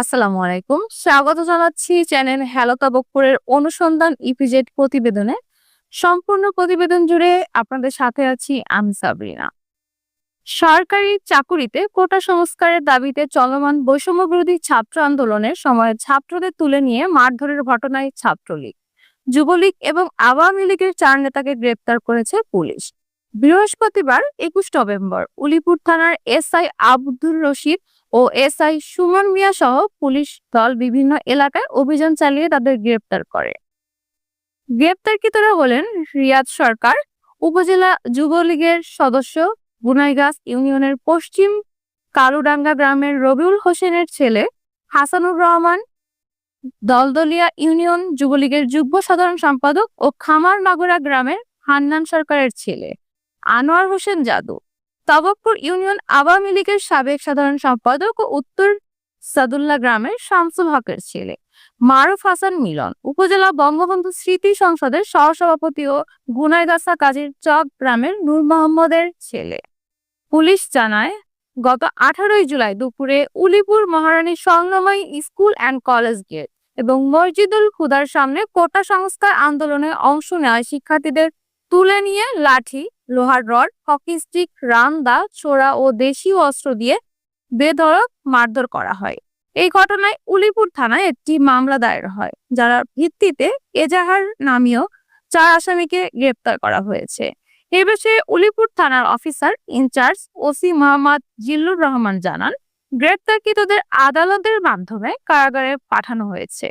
আসসালামু আলাইকুম। স্বাগত জানাচ্ছি চ্যানেল হ্যালো তাবকপুরের অনুসন্ধান ইপিজেড প্রতিবেদনে। সম্পূর্ণ প্রতিবেদন জুড়ে আপনাদের সাথে আছি আমি সাবরিনা। সরকারি চাকুরিতে কোটা সংস্কারের দাবিতে চলমান বৈষম্য বিরোধী ছাত্র আন্দোলনের সময় ছাত্রদের তুলে নিয়ে মারধরের ঘটনায় ছাত্রলীগ, যুবলীগ এবং আওয়ামী লীগের চার নেতাকে গ্রেপ্তার করেছে পুলিশ। বৃহস্পতিবার একুশ নভেম্বর, উলিপুর থানার এসআই আব্দুর রশিদ ও এসআই সুমন মিয়া সহ পুলিশ দল বিভিন্ন এলাকায় অভিযান চালিয়ে তাদের গ্রেপ্তার করে। গ্রেপ্তারকৃতরা হলেন রিয়াদ সরকার উপজেলা যুবলীগের সদস্য বুনাইগাছ ইউনিয়নের পশ্চিম কালুডাঙ্গা গ্রামের রবিউল হোসেনের ছেলে হাসানুর রহমান, দলদলিয়া ইউনিয়ন যুবলীগের যুগ্ম সাধারণ সম্পাদক ও খামার নাগরা গ্রামের হান্নান সরকারের ছেলে। আনোয়ার হোসেন যাদব। তবকপুর ইউনিয়ন আওয়ামী লীগের সাবেক সাধারণ সম্পাদক ও উত্তর সাদুল্লাহ গ্রামের শামসুল হকের ছেলে। মারুফ হাসান মিলন, উপজেলা বঙ্গবন্ধু স্মৃতি সংসদের সহসভাপতি ও গুনাইগাছা কাজীর চক গ্রামের নূর মোহাম্মদের ছেলে। পুলিশ জানায়, গত আঠারোই জুলাই দুপুরে Ulipur Maharani Swarnamoyee school and college gate এবং মসজিদুল খুদার সামনে কোটা সংস্কার আন্দোলনে অংশ নেওয়া শিক্ষার্থীদের তুলে নিয়ে লাঠি, লোহার রড, হকি স্টিক রামদা ছোড়া ও দেশীয় অস্ত্র দিয়ে বেধড়ক মারধর করা হয়। এই ঘটনায় উলিপুর থানায় একটি মামলা দায়ের হয়, যার ভিত্তিতে এজাহার নামীয় চার আসামিকে গ্রেপ্তার করা হয়েছে। এ বিষয়ে উলিপুর থানার officer in-charge OC Mohammad Zillur Rahman জানান, গ্রেপ্তারকৃতদের আদালতের মাধ্যমে কারাগারে পাঠানো হয়েছে।